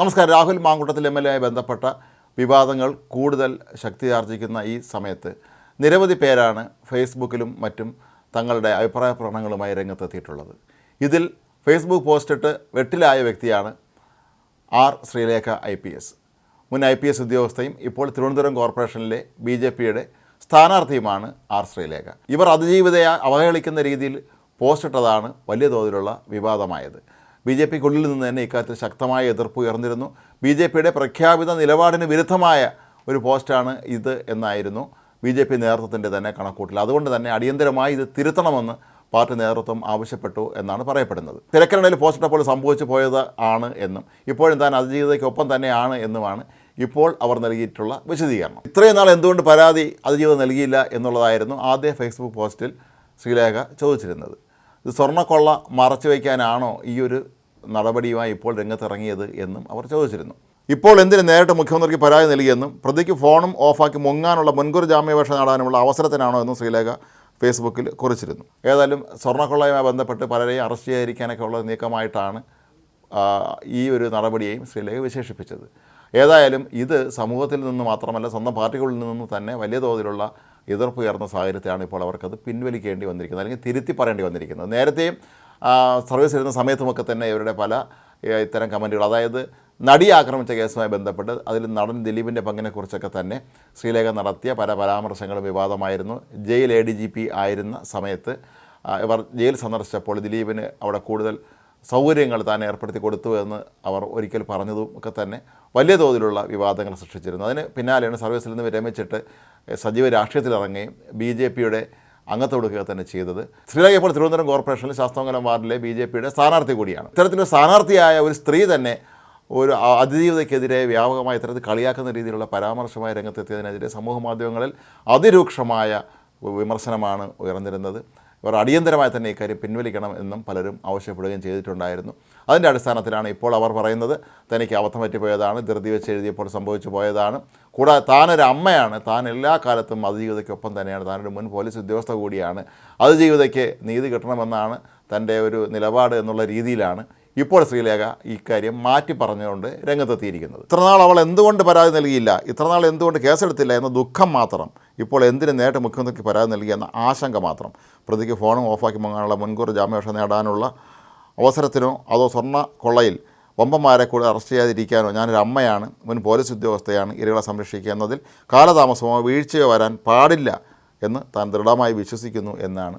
നമസ്കാരം. Rahul Mankoottathil M L A ബന്ധപ്പെട്ട വിവാദങ്ങൾ കൂടുതൽ ശക്തിയാർജിക്കുന്ന ഈ സമയത്ത് നിരവധി പേരാണ് ഫേസ്ബുക്കിലും മറ്റും തങ്ങളുടെ അഭിപ്രായ പ്രകടനങ്ങളുമായി രംഗത്തെത്തിയിട്ടുള്ളത്. ഇതിൽ ഫേസ്ബുക്ക് പോസ്റ്റിട്ട് വെട്ടിലായ വ്യക്തിയാണ് R Sreelekha I P S. മുൻ ഐ പി എസ് ഉദ്യോഗസ്ഥയും ഇപ്പോൾ തിരുവനന്തപുരം കോർപ്പറേഷനിലെ ബി ജെ പിയുടെ സ്ഥാനാർത്ഥിയുമാണ് ആർ ശ്രീലേഖ ഇവർ അതിജീവിതയെ അവഹേളിക്കുന്ന രീതിയിൽ പോസ്റ്റിട്ടതാണ് വലിയ തോതിലുള്ള വിവാദമായത്. ബി ജെ പിക്കുള്ളിൽ നിന്ന് തന്നെ ഇക്കാര്യത്തിൽ ശക്തമായ എതിർപ്പ് ഉയർന്നിരുന്നു. ബി ജെ പിയുടെ പ്രഖ്യാപിത നിലപാടിന് വിരുദ്ധമായ ഒരു പോസ്റ്റാണ് ഇത് എന്നായിരുന്നു ബി ജെ പി നേതൃത്വത്തിന്റെ തന്നെ കണക്കൂട്ടിൽ. അതുകൊണ്ട് തന്നെ അടിയന്തരമായി ഇത് തിരുത്തണമെന്ന് പാർട്ടി നേതൃത്വം ആവശ്യപ്പെട്ടു എന്നാണ് പറയപ്പെടുന്നത്. തിരക്കിനിടയിൽ പോസ്റ്റിട്ടപ്പോൾ സംഭവിച്ചു പോയത് ആണ് എന്നും ഇപ്പോഴും താൻ അതിജീവിതയ്ക്കൊപ്പം തന്നെയാണ് എന്നുമാണ് ഇപ്പോൾ അവർ നൽകിയിട്ടുള്ള വിശദീകരണം. ഇത്രയും നാൾ എന്തുകൊണ്ട് പരാതി അതിജീവിതം നൽകിയില്ല എന്നുള്ളതായിരുന്നു ആദ്യ ഫേസ്ബുക്ക് പോസ്റ്റിൽ ശ്രീലേഖ ചോദിച്ചിരുന്നത്. ഇത് സ്വർണക്കൊള്ള മറച്ചു വയ്ക്കാനാണോ ഈ ഒരു നടപടിയുമായി ഇപ്പോൾ രംഗത്തിറങ്ങിയത് എന്നും അവർ ചോദിച്ചിരുന്നു. ഇപ്പോൾ എന്തിന് നേരിട്ട് മുഖ്യമന്ത്രിക്ക് പരാതി നൽകിയെന്നും പ്രതിക്ക് ഫോണും ഓഫാക്കി മുങ്ങാനുള്ള മുൻകൂർ ജാമ്യാപേക്ഷ നേടാനുള്ള അവസരത്തിനാണോ എന്നും ശ്രീലേഖ ഫേസ്ബുക്കിൽ കുറിച്ചിരുന്നു. ഏതായാലും സ്വർണക്കൊള്ളയുമായി ബന്ധപ്പെട്ട് പലരെയും അറസ്റ്റ് ചെയ്തിരിക്കാനൊക്കെ ഉള്ള നീക്കമായിട്ടാണ് ഈ ഒരു നടപടിയെയും ശ്രീലേഖ വിശേഷിപ്പിച്ചത്. ഏതായാലും ഇത് സമൂഹത്തിൽ നിന്ന് മാത്രമല്ല സ്വന്തം പാർട്ടികളിൽ നിന്ന് തന്നെ വലിയ തോതിലുള്ള എതിർപ്പ് ഉയർന്ന സാഹചര്യത്തിലാണ് ഇപ്പോൾ അവർക്കത് പിൻവലിക്കേണ്ടി വന്നിരിക്കുന്നത് അല്ലെങ്കിൽ തിരുത്തി പറയേണ്ടി വന്നിരിക്കുന്നത്. നേരത്തെയും സർവീസ് ഇരുന്ന സമയത്തുമൊക്കെ തന്നെ ഇവരുടെ പല ഇത്തരം കമന്റുകൾ. അതായത് നടി ആക്രമിച്ച കേസുമായി ബന്ധപ്പെട്ട് അതിൽ നടൻ ദിലീപിന്റെ പങ്കിനെക്കുറിച്ചൊക്കെ തന്നെ ശ്രീലേഖ നടത്തിയ പല പരാമർശങ്ങളും വിവാദമായിരുന്നു. Jail A D G P ആയിരുന്ന സമയത്ത് ഇവർ ജയിൽ സന്ദർശിച്ചപ്പോൾ ദിലീപിന് അവിടെ കൂടുതൽ സൗകര്യങ്ങൾ താൻ ഏർപ്പെടുത്തി കൊടുത്തു എന്ന് അവർ ഒരിക്കൽ പറഞ്ഞതും ഒക്കെ തന്നെ വലിയ തോതിലുള്ള വിവാദങ്ങൾ സൃഷ്ടിച്ചിരുന്നു. അതിന് പിന്നാലെയാണ് സർവീസിൽ നിന്ന് വിരമിച്ചിട്ട് സജീവ രാഷ്ട്രീയത്തിലിറങ്ങുകയും ബി ജെ പിയുടെ അംഗത്വം കൊടുക്കുക തന്നെ ചെയ്തത്. ഇപ്പോൾ തിരുവനന്തപുരം കോർപ്പറേഷനിൽ ശാസ്താമംഗലം വാർഡിലെ ബി ജെ പിയുടെ സ്ഥാനാർത്ഥി കൂടിയാണ്. ഇത്തരത്തിലൊരു സ്ഥാനാർത്ഥിയായ ഒരു സ്ത്രീ തന്നെ ഒരു അതിജീവിതയ്ക്കെതിരെ വ്യാപകമായ ഇത്തരത്തിൽ കളിയാക്കുന്ന രീതിയിലുള്ള പരാമർശമായ രംഗത്തെത്തിയതിനെതിരെ സമൂഹ മാധ്യമങ്ങളിൽ അതിരൂക്ഷമായ വിമർശനമാണ് ഉയർന്നിരുന്നത്. ഇവർ അടിയന്തരമായി തന്നെ ഇക്കാര്യം പിൻവലിക്കണം എന്നും പലരും ആവശ്യപ്പെടുകയും ചെയ്തിട്ടുണ്ടായിരുന്നു. അതിന്റെ അടിസ്ഥാനത്തിലാണ് ഇപ്പോൾ അവർ പറയുന്നത് തനിക്ക് അബദ്ധം പറ്റിപ്പോയതാണ് ധൃതി വെച്ച് എഴുതിയപ്പോൾ സംഭവിച്ചു പോയതാണ്. കൂടാതെ താനൊരു അമ്മയാണ് താൻ എല്ലാ കാലത്തും അതിജീവിതയ്ക്കൊപ്പം തന്നെയാണ് താനൊരു മുൻ പോലീസ് ഉദ്യോഗസ്ഥ കൂടിയാണ്. അതിജീവിതയ്ക്ക് നീതി കിട്ടണമെന്നാണ് തന്റെ ഒരു നിലപാട് എന്നുള്ള രീതിയിലാണ് ഇപ്പോൾ ശ്രീലേഖ ഇക്കാര്യം മാറ്റി പറഞ്ഞുകൊണ്ട് രംഗത്തെത്തിയിരിക്കുന്നത്. ഇത്രനാൾ അവൾ എന്തുകൊണ്ട് പരാതി നൽകിയില്ല? ഇത്രനാൾ എന്തുകൊണ്ട് കേസെടുത്തില്ല എന്ന ദുഃഖം മാത്രം ഇപ്പോൾ എന്തിനു നേരിട്ട് മുഖ്യമന്ത്രിക്ക് പരാതി നൽകിയെന്ന ആശങ്ക മാത്രം. പ്രതിക്ക് ഫോണും ഓഫാക്കി മങ്ങാനുള്ള മുൻകൂർ ജാമ്യാപേക്ഷ നേടാനുള്ള അവസരത്തിനോ അതോ സ്വർണ കൊള്ളയിൽ വമ്പന്മാരെ കൂടെ അറസ്റ്റ് ചെയ്യാതിരിക്കാനോ ഞാനൊരു അമ്മയാണ് മുൻ പോലീസ് ഉദ്യോഗസ്ഥയാണ് ഇരകളെ സംരക്ഷിക്കുക എന്നതിൽ കാലതാമസമോ വീഴ്ചയോ വരാൻ പാടില്ല എന്ന് താൻ ദൃഢമായി വിശ്വസിക്കുന്നു എന്നാണ്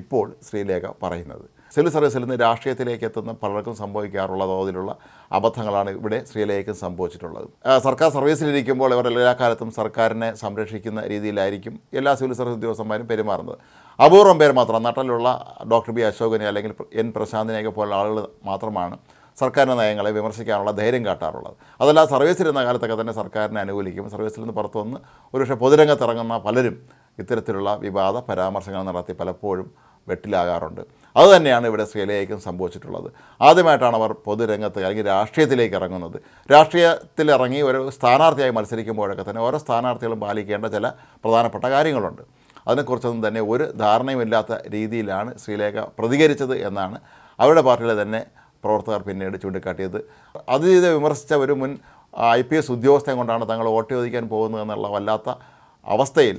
ഇപ്പോൾ ശ്രീലേഖ പറയുന്നത്. സിവിൽ സർവീസിൽ നിന്ന് രാഷ്ട്രീയത്തിലേക്ക് എത്തുന്ന പലർക്കും സംഭവിക്കാറുള്ള തോതിലുള്ള അബദ്ധങ്ങളാണ് ഇവിടെ സ്ത്രീയിലേക്കും സംഭവിച്ചിട്ടുള്ളത്. സർക്കാർ സർവീസിലിരിക്കുമ്പോൾ ഇവർ എല്ലാ കാലത്തും സർക്കാരിനെ സംരക്ഷിക്കുന്ന രീതിയിലായിരിക്കും എല്ലാ സിവിൽ സർവീസ് ഉദ്യോഗസ്ഥന്മാരും പെരുമാറുന്നത്. അപൂർവം പേർ മാത്രം നട്ടലുള്ള ഡോക്ടർ ബി അശോകനെ അല്ലെങ്കിൽ എൻ പ്രശാന്തിനെയൊക്കെ പോലുള്ള ആളുകൾ മാത്രമാണ് സർക്കാരിന്റെ നയങ്ങളെ വിമർശിക്കാനുള്ള ധൈര്യം കാട്ടാറുള്ളത്. അതല്ല സർവീസിലിരുന്ന കാലത്തൊക്കെ തന്നെ സർക്കാരിനെ അനുകൂലിക്കും. സർവീസിൽ നിന്ന് പുറത്തു വന്ന് ഒരുപക്ഷെ പൊതുരംഗത്തിറങ്ങുന്ന പലരും ഇത്തരത്തിലുള്ള വിവാദ പരാമർശങ്ങൾ നടത്തി പലപ്പോഴും വെട്ടിലാകാറുണ്ട്. അതുതന്നെയാണ് ഇവിടെ ശ്രീലയ്ക്കും സംഭവിച്ചിട്ടുള്ളത്. ആദ്യമായിട്ടാണ് അവർ പൊതുരംഗത്ത് അല്ലെങ്കിൽ രാഷ്ട്രീയത്തിലേക്ക് ഇറങ്ങുന്നത്. രാഷ്ട്രീയത്തിൽ ഇറങ്ങി ഒരു സ്ഥാനാർത്ഥിയായി മത്സരിക്കുമ്പോഴൊക്കെ തന്നെ ഓരോ സ്ഥാനാർത്ഥികളും പാലിക്കേണ്ട ചില പ്രധാനപ്പെട്ട കാര്യങ്ങളുണ്ട്. അതിനെക്കുറിച്ചൊന്നും തന്നെ ഒരു ധാരണയുമില്ലാത്ത രീതിയിലാണ് ശ്രീലേഖ പ്രതികരിച്ചത് എന്നാണ് അവരുടെ പാർട്ടിയിലെ തന്നെ പ്രവർത്തകർ പിന്നീട് ചൂണ്ടിക്കാട്ടിയത്. അതിജീവിതം വിമർശിച്ച ഒരു മുൻ ഐ പി എസ് ഉദ്യോഗസ്ഥൻ കൊണ്ടാണ് തങ്ങൾ വോട്ട് ചോദിക്കാൻ പോകുന്നത് എന്നുള്ള വല്ലാത്ത അവസ്ഥയിൽ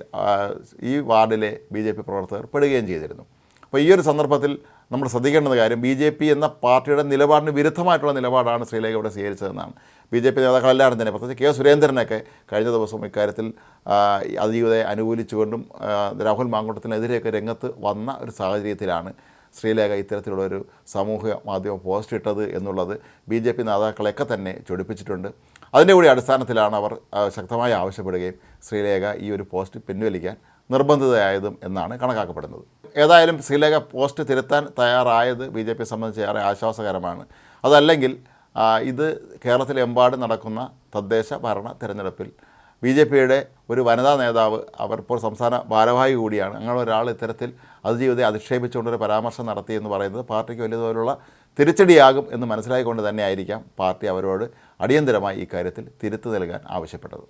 ഈ വാർഡിലെ ബി ജെ പി പ്രവർത്തകർ പെടുകയും ചെയ്തിരുന്നു. അപ്പോൾ ഈ ഒരു സന്ദർഭത്തിൽ നമ്മൾ ശ്രദ്ധിക്കേണ്ട കാര്യം ബി ജെ പി എന്ന പാർട്ടിയുടെ നിലപാടിന് വിരുദ്ധമായിട്ടുള്ള നിലപാടാണ് ശ്രീലേഖ ഇവിടെ സ്വീകരിച്ചതെന്നാണ്. ബി ജെ പി നേതാക്കളെല്ലാവരും തന്നെ പ്രത്യേകിച്ച് കെ സുരേന്ദ്രനൊക്കെ കഴിഞ്ഞ ദിവസം ഇക്കാര്യത്തിൽ അതിജീവിതയെ അനുകൂലിച്ചുകൊണ്ടും രാഹുൽ മാങ്കൂട്ടത്തിനെതിരെയൊക്കെ രംഗത്ത് വന്ന ഒരു സാഹചര്യത്തിലാണ് ശ്രീലേഖ ഇത്തരത്തിലുള്ള ഒരു സാമൂഹ്യ മാധ്യമ പോസ്റ്റ് ഇട്ടത് എന്നുള്ളത് ബി ജെ പി നേതാക്കളെയൊക്കെ തന്നെ ചൊടിപ്പിച്ചിട്ടുണ്ട്. അതിന്റെ കൂടി അടിസ്ഥാനത്തിലാണ് അവർ ശക്തമായി ആവശ്യപ്പെടുകയും ശ്രീലേഖ ഈ ഒരു പോസ്റ്റ് പിൻവലിക്കാൻ നിർബന്ധിതയായതും എന്നാണ് കണക്കാക്കപ്പെടുന്നത്. ഏതായാലും ശ്രീലേഖ പോസ്റ്റ് തിരുത്താൻ തയ്യാറായത് ബി ജെ പി സംബന്ധിച്ച് ഏറെ ആശ്വാസകരമാണ്. അതല്ലെങ്കിൽ ഇത് കേരളത്തിലെമ്പാടും നടക്കുന്ന തദ്ദേശ ഭരണ തിരഞ്ഞെടുപ്പിൽ ബി ജെ പിയുടെ ഒരു വനിതാ നേതാവ് അവർ ഇപ്പോൾ സംസ്ഥാന ഭാരവാഹി കൂടിയാണ്. അങ്ങനെ ഒരാൾ ഇത്തരത്തിൽ അതിജീവിതം അധിക്ഷേപിച്ചുകൊണ്ടൊരു പരാമർശം നടത്തി എന്ന് പറയുന്നത് പാർട്ടിക്ക് വലിയ തോതിലുള്ള തിരിച്ചടിയാകും എന്ന് മനസ്സിലായിക്കൊണ്ട് തന്നെയായിരിക്കാം പാർട്ടി അവരോട് അടിയന്തരമായി ഇക്കാര്യത്തിൽ തിരുത്തു നൽകാൻ ആവശ്യപ്പെട്ടത്.